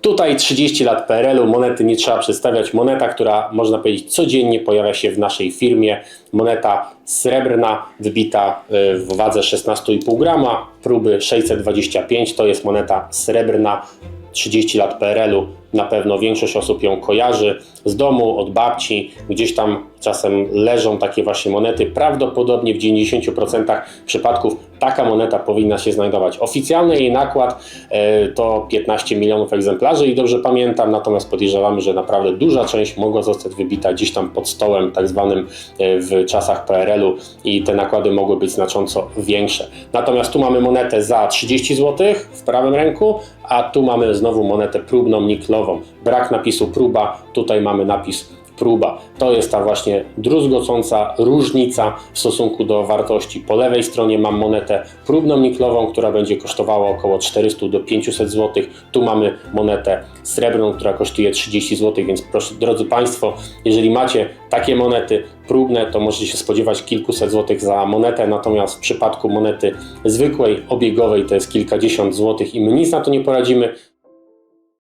Tutaj 30 lat PRL-u, monety nie trzeba przedstawiać. Moneta, która można powiedzieć codziennie pojawia się w naszej firmie. Moneta srebrna, wybita y, w wadze 16,5 grama, próby 625. To jest moneta srebrna, 30 lat PRL-u. Na pewno większość osób ją kojarzy z domu, od babci. Gdzieś tam czasem leżą takie właśnie monety. Prawdopodobnie w 90% przypadków taka moneta powinna się znajdować. Oficjalny jej nakład e, to 15 milionów egzemplarzy i dobrze pamiętam, natomiast podejrzewamy, że naprawdę duża część mogła zostać wybita gdzieś tam pod stołem, tak zwanym e, w czasach PRL-u i te nakłady mogły być znacząco większe. Natomiast tu mamy monetę za 30 zł w prawym ręku, a tu mamy znowu monetę próbną Brak napisu próba, tutaj mamy napis próba. To jest ta właśnie druzgocąca różnica w stosunku do wartości. Po lewej stronie mam monetę próbną niklową, która będzie kosztowała około 400 do 500 zł. Tu mamy monetę srebrną, która kosztuje 30 zł, więc proszę, drodzy Państwo, jeżeli macie takie monety próbne, to możecie się spodziewać kilkuset złotych za monetę, natomiast w przypadku monety zwykłej, obiegowej to jest kilkadziesiąt złotych i my nic na to nie poradzimy.